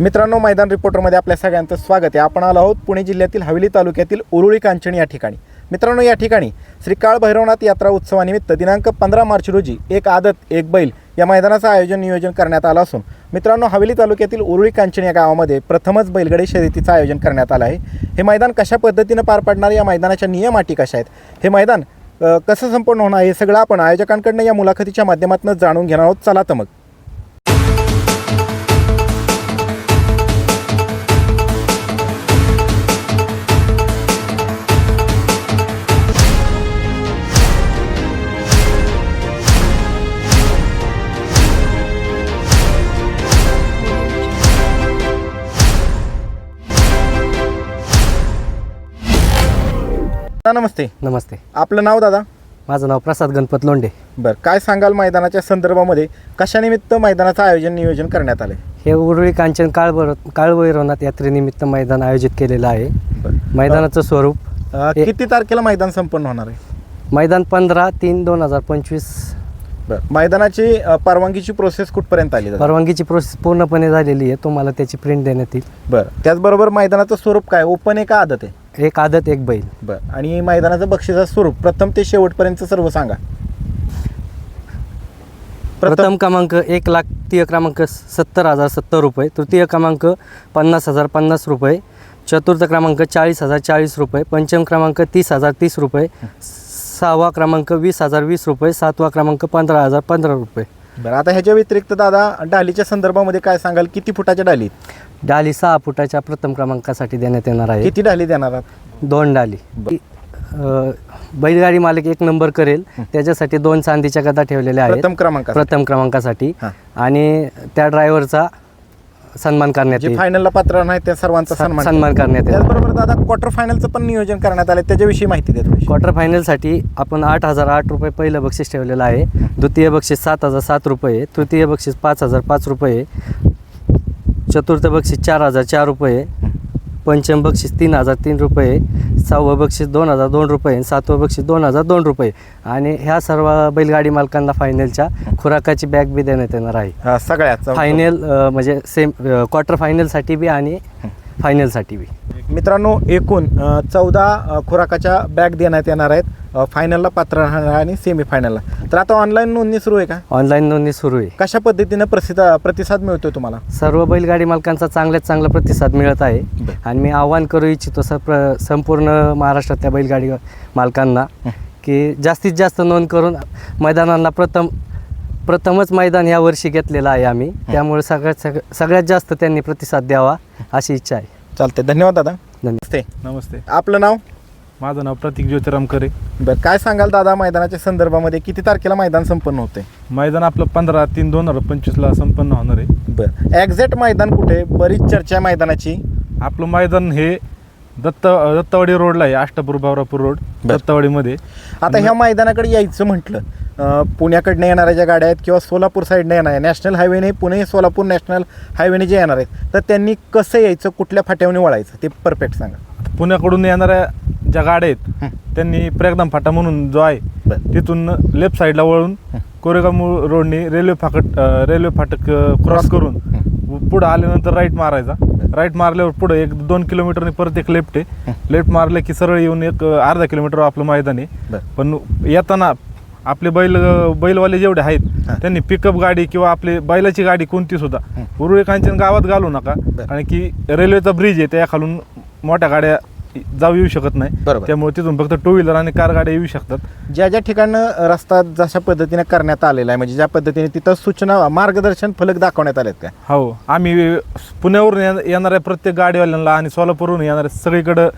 मित्रांनो मैदान रिपोर्टरमध्ये आपल्या सगळ्यांचं स्वागत आहे. आपण आलो आहोत पुणे जिल्ह्यातील हवेली तालुक्यातील उरुळी कांचणी या ठिकाणी. मित्रांनो या ठिकाणी श्री काळ भैरवनाथ यात्रा उत्सवानिमित्त दिनांक पंधरा मार्च रोजी एक आदत एक बैल या मैदानाचं आयोजन नियोजन करण्यात आलं असून मित्रांनो हवेली तालुक्यातील उरुळी कांचणी या गावामध्ये प्रथमच बैलगडी शर्यतीचं आयोजन करण्यात आलं आहे. हे मैदान कशा पद्धतीनं पार पाडणार या मैदानाच्या नियम अटी कशा आहेत हे मैदान कसं संपन्न होणार हे सगळं आपण आयोजकांकडनं या मुलाखतीच्या माध्यमातून जाणून घेणार आहोत. चला तर मग. नमस्ते. नमस्ते. आपलं नाव दादा? माझं नाव प्रसाद गणपत लोंढे. बरं काय सांगाल मैदानाच्या संदर्भामध्ये? कशानिमित्त मैदानाचं आयोजन नियोजन करण्यात आलं हे उरुळी कांचन काळभैर काळभैरवनाथ यात्रेनिमित्त मैदान आयोजित केलेलं आहे. मैदानाचं स्वरूप अ, हे- किती तारखेला मैदान संपन्न होणार आहे? मैदान पंधरा तीन दोन हजार पंचवीस. बरं मैदानाची अ, परवानगीची प्रोसेस कुठपर्यंत आली दादा? परवानगीची प्रोसेस पूर्णपणे झालेली आहे. तुम्हाला त्याची प्रिंट देण्यात येईल. बरं त्याचबरोबर मैदानाचं स्वरूप काय? ओपन आहे का आदत आहे? एक आदत एक बैल. बरं. आणि मैदानाचं बक्षिसाचं स्वरूप प्रथम ते शेवटपर्यंत सर्व सांगा. प्रथम प्रथम क्रमांक एक लाख तृतीय क्रमांक सत्तर हजार सत्तर रुपये तृतीय क्रमांक पन्नास हजार पन्नास रुपये चतुर्थ क्रमांक चाळीस हजार चाळीस रुपये पंचम क्रमांक तीस हजार तीस रुपये सहावा क्रमांक वीस हजार वीस रुपये सातवा क्रमांक पंधरा हजार पंधरा रुपये. बरं आता ह्याच्या व्यतिरिक्त दादा डालीच्या संदर्भामध्ये काय सांगाल? किती फुटाच्या डाली डाली सहा फुटाच्या प्रथम क्रमांकासाठी देण्यात येणार आहे. किती डाली देणार आहात? दोन डाली. अ, बैलगाडी मालक एक नंबर करेल. त्याच्यासाठी दोन चांदीच्या गदा ठेवलेल्या आहेत. प्रथम क्रमांक प्रथम क्रमांकासाठी. हां. आणि त्या ड्रायव्हरचा सन्मान करण्यात जे येईल. फायनलला पात्र नाही त्या सर्वांचा सन्मान सन्मान करण्यात येईल. त्याचबरोबर दादा क्वार्टर फायनलचं पण नियोजन करण्यात आलं त्याच्याविषयी माहिती द्या थोडीशी. क्वार्टर फायनलसाठी आपण आठ हजार आठ रुपये पहिलं बक्षीस ठेवलेलं आहे. द्वितीय बक्षीस सात हजार सात रुपये तृतीय बक्षीस पाच हजार पाच रुपये चतुर्थ बक्षीस चार हजार चार रुपये पंचम बक्षीस तीन हजार तीन रुपये सहावं बक्षीस दोन हजार दोन रुपये सातवं बक्षीस दोन हजार दोन रुपये. आणि ह्या सर्व बैलगाडी मालकांना फायनलच्या खुराकाची बॅग बी देण्यात येणार आहे. सगळ्याच फायनल म्हणजे सेम क्वार्टर फायनलसाठी बी आणि फायनलसाठी बी. मित्रांनो एकूण चौदा खुराकाच्या बॅग देण्यात येणार आहेत. फायनलला पात्र राहणार आणि सेमी फायनलला तर आता ऑनलाईन नोंदणी सुरू आहे का? ऑनलाईन नोंदणी सुरू आहे. कशा पद्धतीनं प्रसिद्ध प्रतिसाद मिळतोय तुम्हाला? सर्व बैलगाडी मालकांचा चांगल्यात चांगला प्रतिसाद मिळत आहे. आणि मी आवाहन करू इच्छितो स प्र संपूर्ण महाराष्ट्रातल्या बैलगाडी मालकांना की जास्तीत जास्त नोंद करून मैदानांना प्रथम प्रथमच मैदान या वर्षी घेतलेलं आहे आम्ही. त्यामुळे सगळ्यात सग सगळ्यात जास्त त्यांनी प्रतिसाद द्यावा अशी इच्छा आहे. चालते धन्यवाद दादा. नमस्ते. नमस्ते. आपलं नाव? माझं नाव प्रतीक ज्योतिराम करे बरं काय सांगाल दादा मैदानाच्या संदर्भामध्ये? किती तारखेला मैदान संपन्न होते मैदान आपलं पंधरा तीन दोन हजार पंचवीसला संपन्न होणार आहे. बरं. एक्झॅक्ट मैदान कुठे? बरीच चर्चा आहे मैदानाची. आपलं मैदान हे दत्त दत्तवाडी रोडला आहे अष्टापूर बावरापूर रोड. दत्तवाडीमध्ये. आता ह्या मैदानाकडे यायचं म्हटलं पुण्याकडनं येणाऱ्या ज्या गाड्या आहेत किंवा सोलापूर साईडनं येणार आहे. नॅशनल हायवेने पुणे सोलापूर नॅशनल हायवेने जे येणार आहेत तर त्यांनी कसं यायचं कुठल्या फाट्यावरून वळायचं ते परफेक्ट सांगा. पुण्याकडून येणाऱ्या ज्या गाड्या आहेत. त्यांनी प्रेगदाम फाटा म्हणून जो आहे तिथून लेफ्ट साईडला वळून कोरेगाव रोडनी रेल्वे फाटक अं, रेल्वे फाटक क्रॉस करून पुढं आल्यानंतर राईट मारायचा. राईट मारल्यावर पुढं एक दोन किलोमीटरने परत एक लेफ्ट आहे. लेफ्ट मारलं की सरळ येऊन एक अर्धा किलोमीटर आपलं मैदान आहे. पण येताना आपले बैल बैलवाले जेवढे आहेत. त्यांनी पिकअप गाडी किंवा आपली बैलाची गाडी कोणती सुद्धा उरुळे कांचन गावात घालू नका. बरं. आणि की रेल्वेचा ब्रिज आहे त्या खालून मोठ्या गाड्या जाऊ येऊ शकत नाही. त्यामुळे तिथून फक्त टू व्हीलर आणि कार गाड्या येऊ शकतात. ज्या ज्या ठिकाणं रस्ता जशा पद्धतीने करण्यात आलेला आहे म्हणजे ज्या पद्धतीने तिथं सूचना मार्गदर्शन फलक दाखवण्यात आलेत का? हो. आम्ही पुण्यावरून येण- येणाऱ्या प्रत्येक गाडीवाल्यांना आणि सोलापूरवरून येणाऱ्या सगळीकडं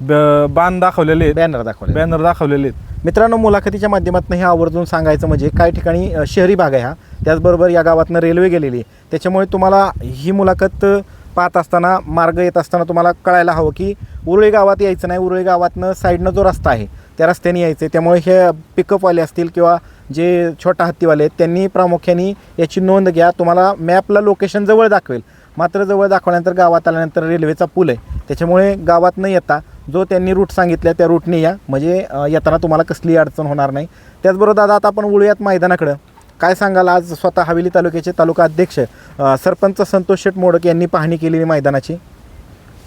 ब- बाण दाखवलेले आहेत. बॅनर दाखवले बॅनर दाखवलेले आहेत. मित्रांनो मुलाखतीच्या माध्यमातून हे आवर्जून सांगायचं म्हणजे काही ठिकाणी अ, शहरी भाग आहे हा. त्याचबरोबर या गावातनं रेल्वे गेलेली आहे. त्याच्यामुळे तुम्हाला ही मुलाखत अ, पाहत असताना मार्ग येत असताना तुम्हाला कळायला हवं की उरुळी गावात यायचं नाही. उरुळी गावातनं साईडनं जो रस्ता आहे त्या रस्त्याने यायचं आहे. त्यामुळे हे पिकअपवाले असतील किंवा जे छोटा हत्तीवाले आहेत त्यांनी प्रामुख्याने याची नोंद घ्या. तुम्हाला मॅपला लोकेशन जवळ दाखवेल. मात्र जवळ दाखवल्यानंतर गावात आल्यानंतर रेल्वेचा पूल आहे. त्याच्यामुळे गावात न येता जो त्यांनी रूट सांगितला त्या रूटने या. म्हणजे येताना तुम्हाला कसलीही अडचण होणार नाही. त्याचबरोबर दादा आता आपण वळूयात मैदानाकडं. काय सांगाल आज स्वतः हवेली तालुक्याचे तालुका अध्यक्ष सरपंच संतोष शेठ मोडक यांनी पाहणी केलेली मैदानाची?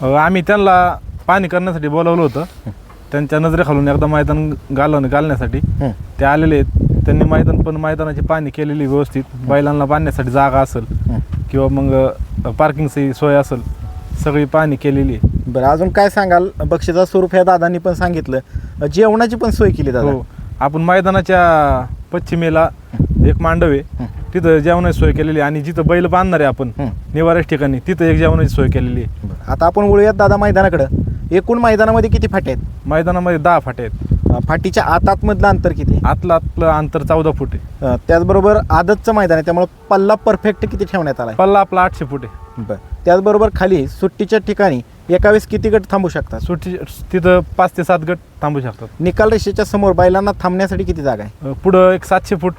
आम्ही त्यांना पाणी करण्यासाठी बोलावलं होतं. त्यांच्या नजरेखालून एकदा मैदान घालवून घालण्यासाठी. ते आलेले आहेत. त्यांनी मैदान पण मैदानाची पाणी केलेली व्यवस्थित. बैलांना बांधण्यासाठी जागा असेल. किंवा मग पार्किंगची सोय असेल सगळी पाणी केलेली आहे. बरं अजून काय सांगाल बक्षिसा स्वरूप ह्या दादांनी पण सांगितलं जेवणाची पण सोय केली दादा हो आपण मैदानाच्या पश्चिमेला एक मांडव आहे. तिथं जेवणाची सोय केलेली आहे आणि जिथं बैल बांधणार आहे आपण. निवाऱ्याच्या ठिकाणी तिथं एक जेवणाची सोय केलेली आहे. आता आपण वळूयात दादा मैदानाकडं एकूण मैदानामध्ये किती फाटे आहेत मैदानामध्ये दहा फाटे आहेत फाटीच्या आत आतमधलं अंतर किती? आतलं आतलं अंतर चौदा फूट आहे. अ, त्याचबरोबर आदतचं मैदान आहे त्यामुळे पल्ला परफेक्ट किती ठेवण्यात आला पल्ला आपला आठशे फूट आहे. बरं. त्याचबरोबर खाली सुट्टीच्या ठिकाणी एका वेळेस किती गट थांबू शकतात? सुट्टी तिथं पाच ते सात गट थांबू शकतात. निकाल रेषेच्या समोर बैलांना थांबण्यासाठी किती जागा आहे? अ, पुढं एक सातशे फूट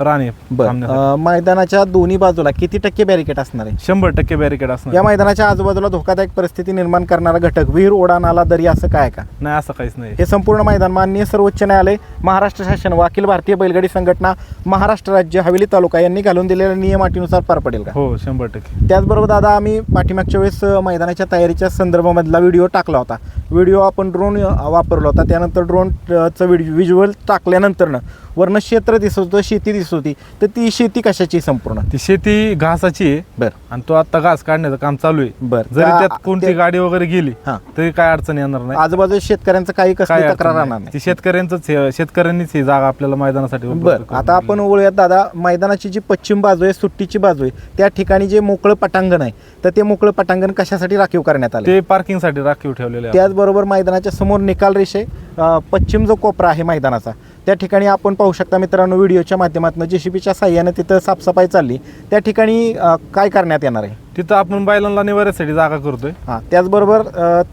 राणी बरं. मैदानाच्या दोन्ही बाजूला किती टक्के बॅरिकेड असणार आहे? शंभर टक्के बॅरिकेड असणार या मैदानाच्या आजूबाजूला धोकादायक परिस्थिती निर्माण करणारा घटक विहीर ओढा नाला दरी असं काय आहे का? नाही असं काहीच नाही. हे संपूर्ण मैदान माननीय सर्वोच्च न्यायालय महाराष्ट्र शासन व अखिल भारतीय बैलगाडी संघटना महाराष्ट्र राज्य हवेली तालुका यांनी घालून दिलेल्या नियम अटीनुसार पार पडेल का? हो शंभर टक्के. त्याचबरोबर दादा आम्ही पाठीमागच्या वेळेस अ, मैदानाच्या तयारीच्या संदर्भामधला व्हिडिओ टाकला होता. व्हिडिओ आपण ड्रोन वापरला होता. त्यानंतर ड्रोनचं व्हिडिओ व्हिज्युअल टाकल्यानंतरनं वरनं क्षेत्र दिसत होतं शेती दिसत होती. तर ती शेती कशाची संपूर्ण? ती शेती घासाची आहे. बरं. आणि तो आता घास काढण्याचं काम चालू आहे. बरं. जरी त्या- त्यात कोणती गाडी वगैरे गेली हां. तरी काय अडचण येणार नाही. आजूबाजू शेतकऱ्यांचं काही काय तक्रार राहणार नाही. शेतकऱ्यांचंच शेतकऱ्यांनीच ही जागा आपल्याला मैदानासाठी बरं. आता आपण. वळूयात दादा. मैदानाची जी पश्चिम बाजू आहे सुट्टीची बाजू आहे त्या ठिकाणी जे मोकळं पटांगण आहे तर ते मोकळं पटांगण कशासाठी राखीव करण्यात आले ते पार्किंगसाठी राखीव ठेवलेले आहे. त्याचबरोबर मैदानाच्या समोर निकाल रेषे पश्चिम जो कोपरा आहे मैदानाचा त्या ठिकाणी आपण पाहू शकता मित्रांनो व्हिडिओच्या माध्यमातून जेसीबीच्या साह्यानं तिथं साफसफाई चालली. त्या ठिकाणी काय करण्यात येणार आहे? तिथं आपण बैलांना निवाऱ्यासाठी जागा करतोय. हां त्याचबरोबर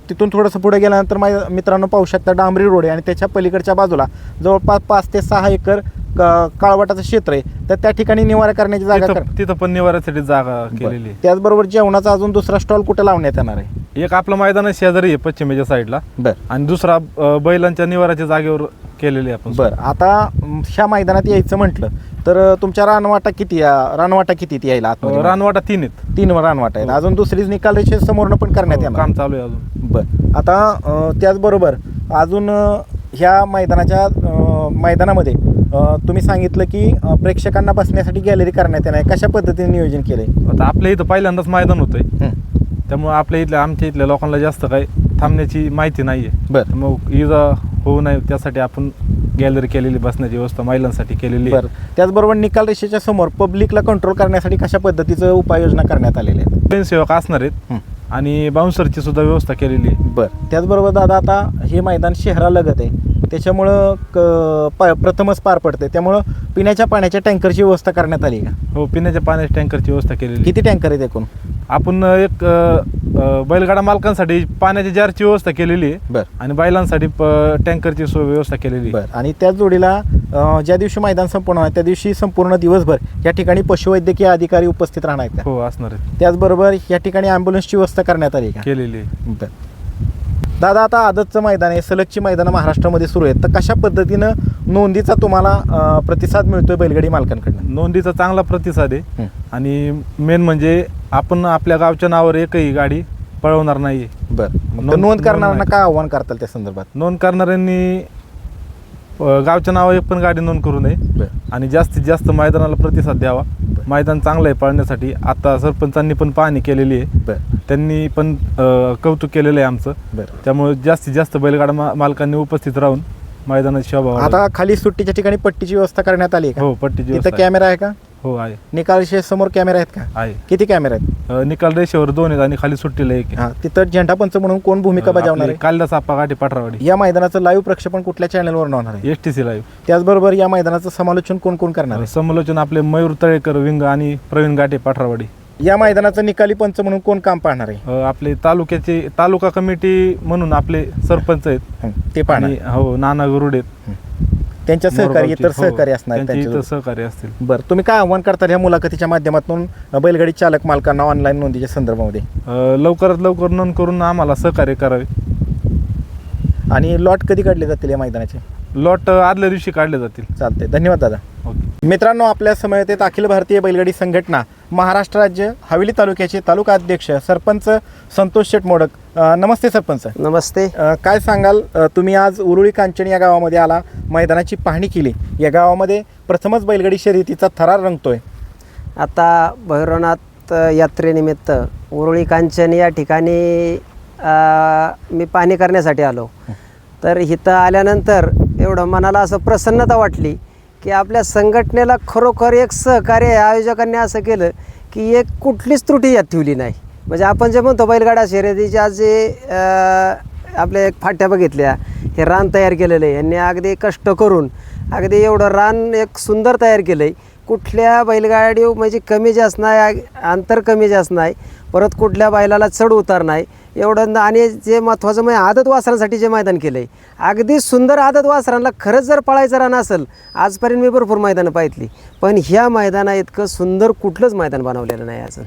तिथून थोडंसं पुढे गेल्यानंतर मै मित्रांनो पाहू शकता डांबरी रोड आहे आणि त्याच्या पलीकडच्या बाजूला जवळपास पाच ते सहा एकर काळवाटाचं क्षेत्र आहे. तर त्या ठिकाणी निवारा करण्याची जागा तिथं पण निवाऱ्यासाठी जागा केलेली त्याचबरोबर जेवणाचा अजून दुसरा स्टॉल कुठे लावण्यात येणार आहे? एक आपलं मैदान आहे शेजारी आहे पश्चिमेच्या साईडला. बरं. आणि दुसरा अ, बैलांच्या निवाऱ्याच्या जागेवर केलेली आहे आपण. बरं. आता म, ह्या मैदानात यायचं म्हटलं तर अ, तुमच्या रानवाटा किती आ- रानवाटा किती ती यायला अ, रानवाटा तीन आहेत. तीन रानवाटा आहेत. हो. अजून दुसरीच निकाल रेषे समोरनं पण करण्यात हो, येणार. काम चालू आहे अजून. बरं. आता अ, त्याचबरोबर अजून अ, ह्या मैदानाच्या अ, मैदानामध्ये अ, तुम्ही सांगितलं की अ, प्रेक्षकांना बसण्यासाठी गॅलरी करण्यात येणार आहे. कशा पद्धतीने नियोजन केलंय? आता आपल्या इथं पहिल्यांदाच मैदान होतंय. त्यामुळे आपल्या इथल्या आमच्या इथल्या लोकांना जास्त काही थांबण्याची माहिती नाही आहे बरं. मग इजा होऊ नये त्यासाठी आपण गॅलरी केलेली बसण्याची व्यवस्था महिलांसाठी केलेली आहे. बरं. त्याचबरोबर निकाल रेषेच्या समोर पब्लिकला कंट्रोल करण्यासाठी कशा पद्धतीचं उपाययोजना करण्यात आलेल्या आहेत? स्वयंसेवक असणार आहेत. आणि बाउन्सरची सुद्धा व्यवस्था केलेली आहे. बरं. त्याचबरोबर दादा आता हे मैदान शहरालगत आहे. त्याच्यामुळं क प प्रथमच पार पडते त्यामुळं पिण्याच्या पाण्याच्या टँकरची व्यवस्था करण्यात आली का? हो पिण्याच्या पाण्याच्या टँकरची व्यवस्था केलेली आहे. किती टँकर आहेत एकूण? आपण एक अ, अ, बैलगाडा मालकांसाठी पाण्याच्या जारची व्यवस्था केलेली आहे. बरं. आणि बैलांसाठी प- टँकरची सोय व्यवस्था केलेली आहे. बरं. आणि त्याच जोडीला अं, ज्या दिवशी मैदान संपूर्ण त्या दिवशी संपूर्ण दिवसभर या ठिकाणी पशुवैद्यकीय अधिकारी उपस्थित राहणार आहेत का? हो असणार आहे त्याचबरोबर या ठिकाणी ॲम्ब्युलन्सची व्यवस्था करण्यात आली का? केलेली आहे. बरं. दादा आता आदतचं मैदान आहे सलगची मैदानं महाराष्ट्रामध्ये सुरू आहेत. तर कशा पद्धतीनं नोंदीचा तुम्हाला अं, प्रतिसाद मिळतोय बैलगाडी मालकांकडनं? नोंदीचा चांगला प्रतिसाद आहे. हं. आणि मेन म्हणजे आपण आपल्या गावच्या नावावर एकही गाडी पळवणार नाही बरं. मग नोंद- करणाऱ्यांना. काय आव्हान करताल त्या संदर्भात? नोंद करणाऱ्यांनी अ, गावच्या नावावर एक पण गाडी नोंद करू नये. बरं. आणि जास्तीत जास्त मैदानाला प्रतिसाद द्यावा. मैदान चांगलं आहे पळण्यासाठी. आता सरपंचांनी पण पाहणी केलेली आहे. बरं. त्यांनी पण अ, कौतुक केलेलं आहे आमचं. बरं. त्यामुळे जास्तीत जास्त बैलगाडा मा मालकांनी उपस्थित राहून मैदानाची शोभा. आता खाली सुट्टीच्या ठिकाणी पट्टीची व्यवस्था करण्यात आली आहे का? हो पट्टीची तिथं व्यवस्था आहे. कॅमेरा आहे का? हो आहे. निकाल समोर कॅमेरा आहेत का? आहे. किती कॅमेरा आहेत? अ, निकाल रेषेवर दोन आहेत आणि खाली सुट्टीला एक आहे. हा तिथं झेंडा पंच म्हणून कोण भूमिका बजावणार आपले आहे? कालिदास आप्पा गाठी पाठरावाडी. या मैदानाचं लाईव्ह प्रक्षेपण कुठल्या चॅनलवर होणार आहे? एस टी सी लाईव्ह त्याचबरोबर या मैदानाचं समालोचन कोण कोण करणार आहे? समालोचन आपले मयूर तळेकर विंग आणि प्रवीण गाठे पाठरावाडी. या मैदानाचं निकाली पंच म्हणून कोण काम पाहणार आहे? अ, आपले तालुक्याचे तालुका कमिटी म्हणून आपले सरपंच आहेत. हं, ते पाहणार. आणि हो नाना गरुड आहेत. त्यांच्या सहकारी मोरगावचे. इतर हो, सहकारी असणार आहेत त्यांचे इतर त्यांच्यासोबत. सहकारी असतील बरं तुम्ही काय आव्हान करता या मुलाखतीच्या माध्यमातून बैलगाडी चालक मालकांना ऑनलाईन नोंदीच्या संदर्भामध्ये अ, लवकरात लवकर नोंद करून आम्हाला सहकार्य करावे आणि लॉट कधी काढले जातील या मैदानाचे लॉट आदल्या दिवशी काढले जातील. चालते धन्यवाद दादा. ओके मित्रांनो आपल्या समयेत आहेत अखिल भारतीय बैलगाडी संघटना महाराष्ट्र राज्य हवेली तालुक्याचे तालुका अध्यक्ष सरपंच संतोष शेठ मोडक. अ, नमस्ते सरपंच. नमस्ते. अ, काय सांगाल? अ, तुम्ही आज उरुळी कांचन या गावामध्ये आला मैदानाची पाहणी केली. या गावामध्ये प्रथमच बैलगाडी शर्यतीचा थरार रंगतोय. आता भैरवनाथ यात्रेनिमित्त उरुळी कांचन या ठिकाणी अ, मी पाहणी करण्यासाठी आलो. तर इथं आल्यानंतर एवढं मनाला असं प्रसन्नता वाटली की आपल्या संघटनेला खरोखर एक सहकार्य आयोजकांनी असं केलं की एक कुठलीच त्रुटी यात ठेवली नाही. म्हणजे आपण जे म्हणतो बैलगाडा शर्यतीच्या जे आपल्या एक फाट्या बघितल्या हे रान तयार केलेलं आहे यांनी अगदी कष्ट करून अगदी एवढं रान एक सुंदर तयार केलं आहे कुठल्या बैलगाडी म्हणजे कमी जास्त नाही अंतर कमी जास्त नाही परत कुठल्या बैलाला चढ उतार नाही. एवढं आणि जे महत्त्वाचं म्हणजे आदत वासरांसाठी जे मैदान केलं आहे अगदी सुंदर आदत वासरांना खरंच जर पळायचं रान असेल आजपर्यंत मी भरपूर मैदानं पाहितली पण ह्या मैदाना इतकं सुंदर कुठलंच मैदान बनवलेलं नाही अजून.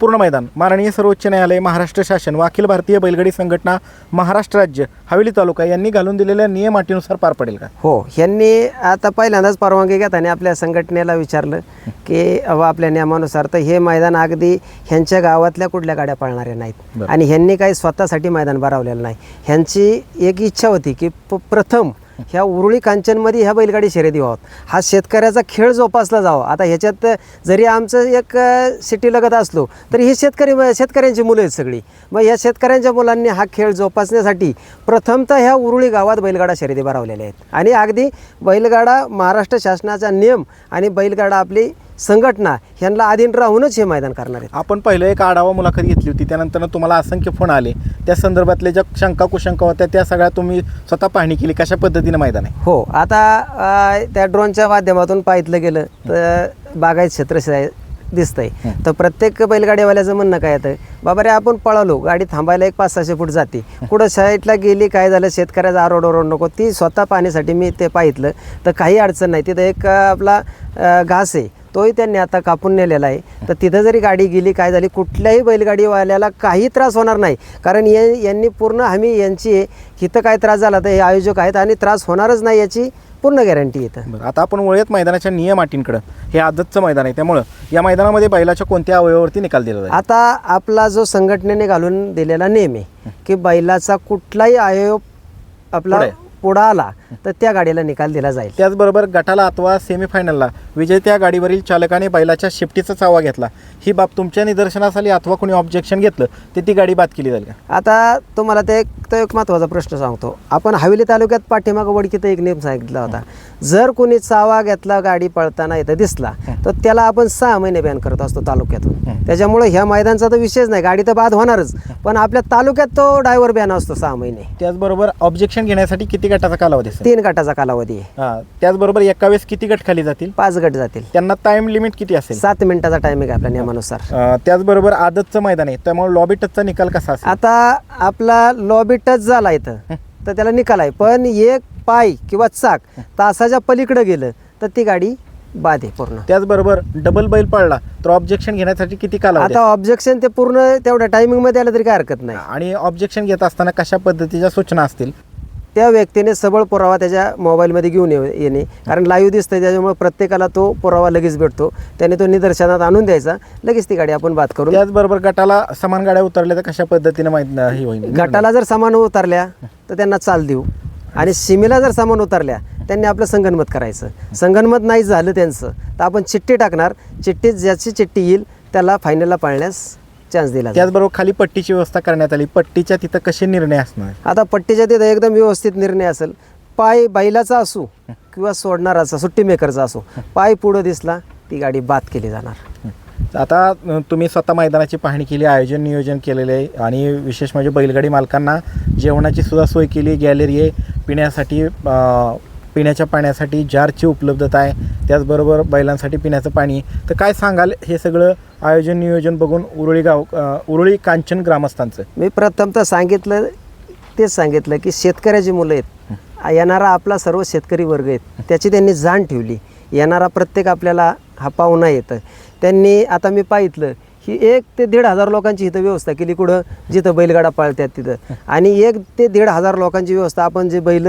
पूर्ण मैदान. माननीय सर्वोच्च न्यायालय महाराष्ट्र शासन व अखिल भारतीय बैलगाडी संघटना महाराष्ट्र राज्य हवेली तालुका यांनी घालून दिलेल्या नियम अटीनुसार पार पडेल का? हो ह्यांनी आता पहिल्यांदाच परवानगी घेताना आपल्या संघटनेला विचारलं की अवा आपल्या नियमानुसार तर हे मैदान अगदी ह्यांच्या गावातल्या कुठल्या गाड्या पळणाऱ्या नाहीत. आणि ह्यांनी काही स्वतःसाठी मैदान भरवलेलं नाही. ह्यांची एक इच्छा होती की प्रथम ह्या उरुळी कांचनमध्ये ह्या बैलगाडी शर्यती व्हावत हा शेतकऱ्याचा खेळ जोपासला जावा. आता ह्याच्यात जरी आमचं एक सिटी लगत असलो तरी ही शेतकरी शेतकऱ्यांची मुलं आहेत सगळी. मग या शेतकऱ्यांच्या मुलांनी हा खेळ जोपासण्यासाठी प्रथमतः ह्या उरुळी गावात बैलगाडा शर्यती भरवलेल्या आहेत. आणि अगदी बैलगाडा महाराष्ट्र शासनाचा नियम आणि बैलगाडा आपली संघटना ह्यांना अधीन राहूनच हे मैदान करणार आहेत. आपण पहिलं एक आढावा मुलाखत घेतली होती. त्यानंतर तुम्हाला असंख्य फोन आले. त्या संदर्भातल्या ज्या शंका कुशंका होत्या त्या सगळ्या तुम्ही स्वतः पाहणी केली. कशा पद्धतीनं मैदान आहे? हो आता अ, त्या ड्रोनच्या माध्यमातून पाहितलं गेलं तर बागायत क्षेत्र शे- दिसतंय. तर प्रत्येक बैलगाडीवाल्याचं म्हणणं काय येतं? बाबा रे आपण पळालो. गाडी थांबायला एक पाच सहाशे फूट जाते. कुठं साईडला गेली काय झालं शेतकऱ्याचा आरोड ओरड नको. ती स्वतः पाहण्यासाठी मी ते पाहितलं. तर काही अडचण नाही. तिथं एक अ, आपला अ, घास आहे. तोही त्यांनी आता कापून नेलेला आहे. तर तिथं जरी गाडी गेली काय झाली कुठल्याही बैलगाडीवाल्याला काही त्रास होणार नाही. कारण या यांनी पूर्ण हमी यांची आहे. इथं काय त्रास झाला तर हे आयोजक आहेत आणि त्रास होणारच नाही याची पूर्ण गॅरंटी येतं बरं आता आपण वळूयात मैदानाच्या नियम अटींकडं. हे आदतचं मैदान आहे. त्यामुळं या मैदानामध्ये बैलाच्या कोणत्या अवयवावरती निकाल दिला जाईल आता आपला जो संघटनेने घालून दिलेला नेम आहे की बैलाचा कुठलाही अवयव आपला. पुढं आला तर त्या गाडीला निकाल दिला जाईल. त्याचबरोबर गटाला अथवा सेमीफायनलला विजेत्या गाडीवरील चालकाने बैलाच्या शिफ्टीचा चावा घेतला. ही बाब तुमच्या निदर्शनास आली अथवा कोणी ऑब्जेक्शन घेतलं तर ती गाडी बाद केली जाईल का? आता तुम्हाला ते एक तो एक महत्त्वाचा प्रश्न सांगतो. आपण हवेली तालुक्यात पाठीमागं वडकीत एक नियम सांगितला होता. जर कोणी चावा घेतला गाडी पळताना इथं दिसला तर त्याला आपण सहा महिने बॅन करत असतो तालुक्यातून. त्याच्यामुळे ह्या मैदानचा तर विषयच नाही. गाडी तर बाद होणारच. पण आपल्या तालुक्यात तो ड्रायव्हर बॅन असतो सहा महिने. त्याचबरोबर ऑब्जेक्शन घेण्यासाठी किती गटाचा कालावधी तीन गटाचा कालावधी आहे. हां त्याचबरोबर एका वेळेस किती गट खाली जातील? पाच गट जातील. त्यांना टाइम लिमिट किती असेल? सात मिनिटाचा टायमिंग आहे आपल्या नियमानुसार? अं, त्याचबरोबर आदतचं मैदान आहे त्यामुळे लॉबी टचचा निकाल कसा असेल? आता आपला लॉबी टच झाला इथं तर त्याला निकाल आहे. पण एक पाय किंवा चाक तासाच्या पलीकडे गेलं तर ती गाडी बाद आहे पूर्ण. त्याचबरोबर डबल बैल पडला तर ऑब्जेक्शन घेण्यासाठी किती कालावधी आता ऑब्जेक्शन ते पूर्ण तेवढ्या टायमिंगमध्ये आलं तरी काय हरकत नाही. आणि ऑब्जेक्शन घेत असताना कशा पद्धतीच्या सूचना असतील? त्या व्यक्तीने सबळ पुरावा त्याच्या मोबाईलमध्ये घेऊन ये- येणे. कारण लाईव्ह दिसतं त्याच्यामुळे प्रत्येकाला तो पुरावा लगेच भेटतो. त्याने तो निदर्शनात आणून द्यायचा. लगेच ती गाडी आपण बाद करून त्याचबरोबर गटाला समान गाड्या उतरल्या तर कशा पद्धतीने माहीत होईल. गटाला जर सामान उतरल्या तर त्यांना चाल देऊ. आणि सीमेला जर सामान उतरल्या त्यांनी आपलं संगनमत करायचं. संगनमत नाही झालं त्यांचं तर आपण चिठ्ठी टाकणार. चिठ्ठीत ज्याची चिठ्ठी येईल त्याला फायनलला पाळण्यास चान्स दिला जाईल. त्याचबरोबर खाली पट्टीची व्यवस्था करण्यात आली. पट्टीच्या तिथं कसे निर्णय असणार? आता पट्टीच्या तिथं एकदम व्यवस्थित निर्णय असेल. पाय बैलाचा असो किंवा सोडणाराचा सुट्टी मेकरचा असो पाय पुढं दिसला ती गाडी बाद केली जाणार. आता अं, तुम्ही स्वतः मैदानाची पाहणी केली आयोजन नियोजन केलेलं आहे. आणि विशेष म्हणजे बैलगाडी मालकांना जेवणाची सुद्धा सोय केली गॅलरी आहे. पिण्यासाठी अं, पिण्याच्या पाण्यासाठी जारची उपलब्धता आहे. त्याचबरोबर बैलांसाठी पिण्याचं पाणी. तर काय सांगाल हे सगळं आयोजन नियोजन बघून उरुळी गाव उरुळी कांचन ग्रामस्थांचं? मी प्रथमतः सांगितलं तेच सांगितलं की शेतकऱ्याची मुलं आहेत. येणारा आपला सर्व शेतकरी वर्ग आहेत. त्याची त्यांनी जाण ठेवली. येणारा प्रत्येक आपल्याला हा पाहुणा येतं त्यांनी आता मी पाहितलं ही एक ते दीड हजार लोकांची इथं व्यवस्था केली कुठं? जिथं बैलगाडा पाळतात तिथं. आणि एक ते दीड हजार लोकांची व्यवस्था आपण जे बैल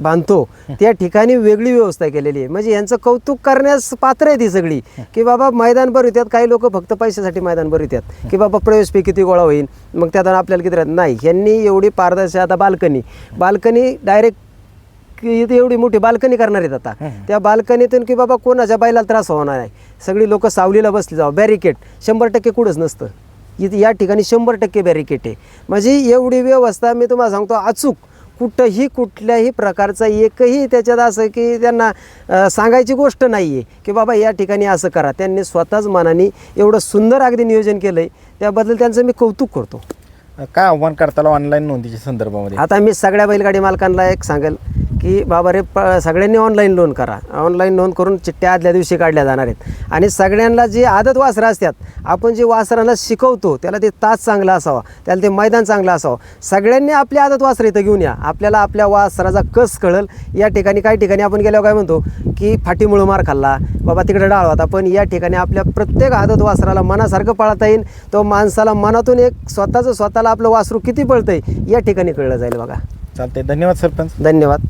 बांधतो त्या ठिकाणी वेगळी व्यवस्था केलेली आहे. म्हणजे यांचं कौतुक करण्यास पात्र आहे ती सगळी. की बाबा मैदान भरवितात काही लोक फक्त पैशासाठी मैदान भरवितात की बाबा प्रवेश फी किती गोळा होईल मग त्यात आपल्याला किती राहत? नाही. यांनी एवढी पारदर्शक आता बाल्कनी. बाल्कनी डायरेक्ट की इथे एवढी मोठी बाल्कनी करणार आहेत आता. त्या बाल्कनीतून की बाबा कोणाच्या बैलाला त्रास होणार नाही. सगळी लोक सावलीला बसली जावं. बॅरिकेड शंभर टक्के कुठंच नसतं. इथे या ठिकाणी शंभर टक्के बॅरिकेड आहे. म्हणजे एवढी व्यवस्था मी तुम्हाला सांगतो अचूक. कुठंही कुठल्याही प्रकारचा एकही त्याच्यात असं की त्यांना सांगायची गोष्ट नाही आहे की बाबा या ठिकाणी असं करा. त्यांनी स्वतःच मनाने एवढं सुंदर अगदी नियोजन केलं आहे त्याबद्दल त्यांचं मी कौतुक करतो. काय आव्हान करताल ऑनलाईन नोंदीच्या संदर्भामध्ये? आता मी सगळ्या बैलगाडी मालकांना एक सांगेल. की बाबा रे प सगळ्यांनी ऑनलाईन नोंद करा. ऑनलाईन नोंद करून चिठ्ठ्या आदल्या दिवशी काढल्या जाणार आहेत. आणि सगळ्यांना जे आदत वासरं असतात आपण जे वासरांना शिकवतो त्याला ते तास चांगला असावा त्याला ते मैदान चांगलं असावं. सगळ्यांनी आपली आदत वासरं इथं घेऊन या. आपल्याला आपल्या वासराचा कस कळल या ठिकाणी काही ठिकाणी आपण गेल्यावर काय म्हणतो की फाटीमुळं मार खाल्ला बाबा तिकडे डाळ होता. पण या ठिकाणी आपल्या प्रत्येक आदत वासराला मनासारखं पाळता येईल. तो माणसाला मनातून एक स्वतःचं स्वतःला आपलं वासरू किती पळतंय या ठिकाणी कळलं जाईल बघा. चालतंय. धन्यवाद सरपंच. धन्यवाद.